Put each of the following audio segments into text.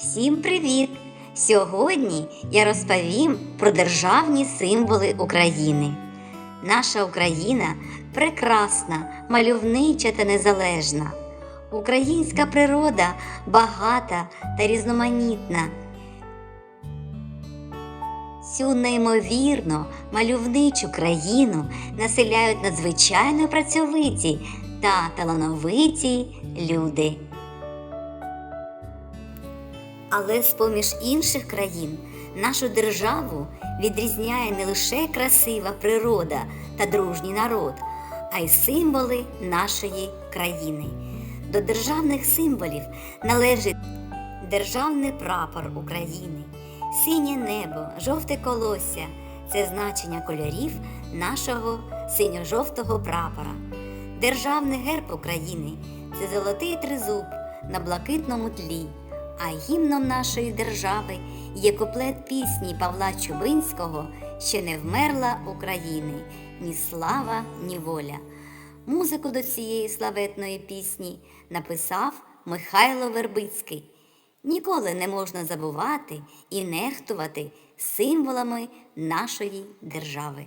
Всім привіт! Сьогодні я розповім про державні символи України. Наша Україна прекрасна, мальовнича та незалежна. Українська природа багата та різноманітна. Цю неймовірно мальовничу країну населяють надзвичайно працьовиті та талановиті люди. Але з-поміж інших країн нашу державу відрізняє не лише красива природа та дружній народ, а й символи нашої країни. До державних символів належить державний прапор України, синє небо, жовте колосся це значення кольорів нашого синьо-жовтого прапора. Державний герб України це золотий тризуб на блакитному тлі. А гімном нашої держави є куплет пісні Павла Чубинського Ще не вмерла України, ні слава, ні воля. Музику до цієї славетної пісні написав Михайло Вербицький. Ніколи не можна забувати і нехтувати символами нашої держави.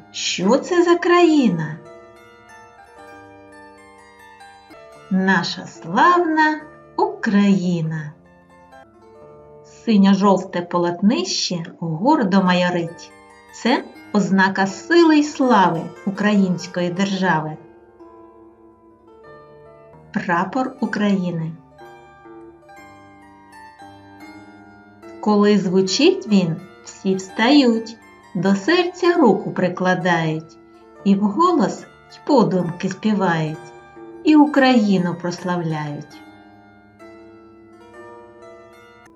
що це за країна? Наша славна Україна. Синьо-жовте полотнище гордо майорить. Це ознака сили й слави української держави. Прапор України. Коли звучить він, всі встають, до серця руку прикладають, і вголос й подумки співають, і Україну прославляють.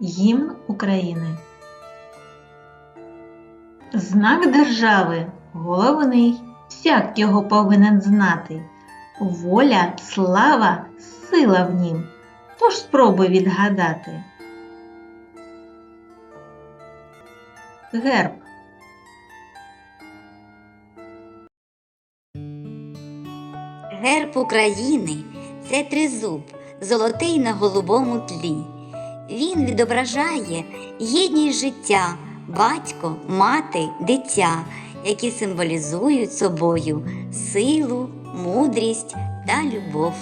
Гімн України. Знак держави головний, всяк його повинен знати. Воля, слава, сила в нім. Тож спробуй відгадати. Герб. Герб України це тризуб, золотий на голубому тлі. Він відображає єдність життя, батько, мати, дитя, які символізують собою силу, мудрість та любов.